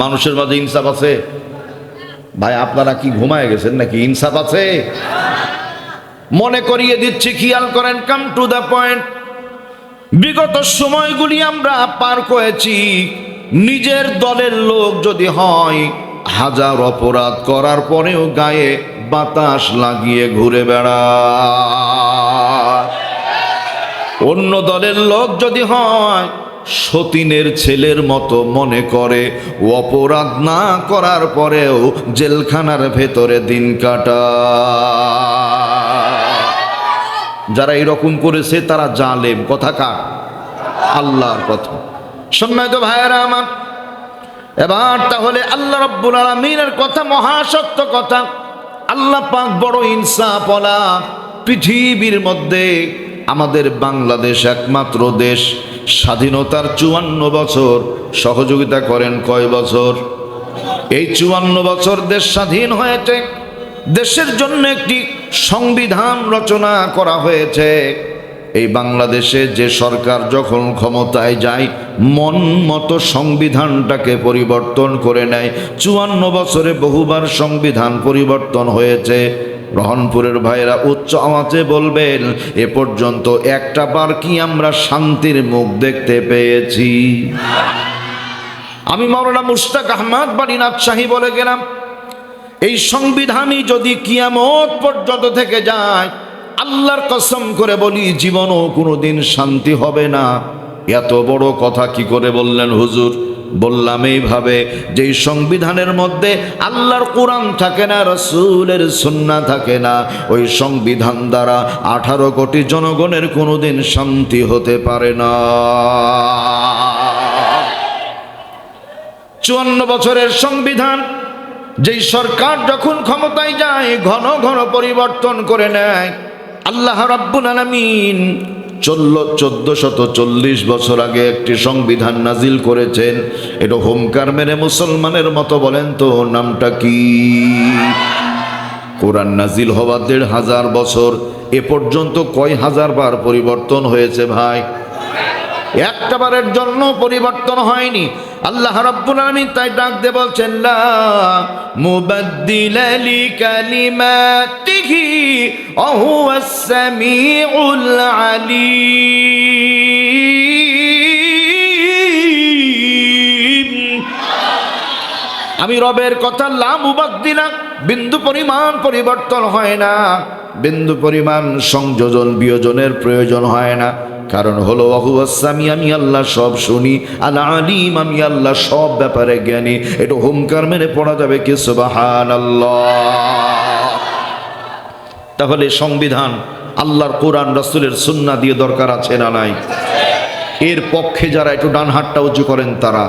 মানুষের মাঝে ইনসাফ আছে? ভাই, আপনারা কি ঘুমায় গেছেন নাকি? ইনসাফ আছে? মনে করিয়ে দিচ্ছি, খেয়াল করেন কাম টু দ্য পয়েন্ট বিগত সময়গুলি আমরা পার করেছি। নিজের দলের লোক যদি হয়, হাজার অপরাধ করার পরেও গায়ে বাতাস লাগিয়ে ঘুরে বেড়া অন্য দলের লোক যদি হয় সতীনের ছেলের মতো মনে করে। অপরাধ না করার পরেও জেলখানার ভেতরে দিন কাটা যারা এরকম করেছে তারা জালেম। কথা কার? আল্লাহর কথা। সম্মানিত ভাইয়েরা আমার, এবার তাহলে আল্লাহ রব্বুল আলমিনের কথা, মহাসত্য কথা, আল্লাহ পাক বড় ইনসাফলা পৃথিবীর মধ্যে আমাদের বাংলাদেশ একমাত্র দেশ। স্বাধীনতার চুয়ান্ন বছর সহযোগিতা করেন কয় বছর? এই চুয়ান্ন বছর দেশ স্বাধীন হয়েছে। দেশের জন্য একটি সংবিধান রচনা করা হয়েছে। এই বাংলাদেশে যে সরকার যখন ক্ষমতায় যায়, মন মতো সংবিধানটাকে পরিবর্তন করে নেয়। চুয়ান্ন বছরে বহুবার সংবিধান পরিবর্তন হয়েছে। রহনপুরের ভাইরা উচ্চ আওয়াজে বলবেন, এ পর্যন্ত একটা বার কি আমরা শান্তির মুখ দেখতে পেয়েছি? আমি মাওলানা মুশতাক আহমদ বাড়িনাথ শাহী বলে গেলাম, এই সংবিধানই যদি কিয়ামত পর্যন্ত থেকে যায়, আল্লাহর কসম করে বলি জীবনও কোনোদিন শান্তি হবে না। এত বড় কথা কি করে বললেন হুজুর? বললাম এইভাবে, যেই সংবিধানের মধ্যে আল্লাহর কোরআন থাকে না, রসুলের সুন্না থাকে না, ওই সংবিধান দ্বারা আঠারো কোটি জনগণের কোনোদিন শান্তি হতে পারে না। চুয়ান্ন বছরের সংবিধান, যেই সরকার যখন ক্ষমতায় যায়, ঘন ঘন পরিবর্তন করে নেয়, আল্লাহ রাব্বুল আলামিন চল্ল চোদ্দ শত চল্লিশ বছর আগে একটি সংবিধান নাজিল করেছেন। এটা হোমকার মেরে মুসলমানের মতো বলেন তো, নামটা কি? কোরআন নাজিল হওয়া দেড় হাজার বছর। এ পর্যন্ত কয় হাজার বার পরিবর্তন হয়েছে ভাই? একটা বারের জন্য পরিবর্তন হয়নি। আল্লাহ রাব্বুল আলামিন তাই ডাক দিয়ে বলছেন, লা মুবাদ্দিল লিকালিমাতিহি ওয়া হুয়াস সামিউল আলীম। আমি রবের কথা লাম উবাদ্দিনা বিন্দু পরিমাণ পরিবর্তন হয় না, বিন্দু পরিমাণ সংযোজন বিয়োজনের প্রয়োজন হয় না। কারণ হলো অহুয়াসামি আমি আল্লাহ সব শুনি। আল আলিম, আমি আল্লাহ সব ব্যাপারে জ্ঞানী। এটা হোমকার মেনে পড়া যাবে কে? সুবাহান তাহলে সংবিধান আল্লাহর কোরআন, রসুলের সুন্না দিয়ে দরকার আছে না নাই? এর পক্ষে যারা একটু ডান হাতটা উঁচু করেন তারা।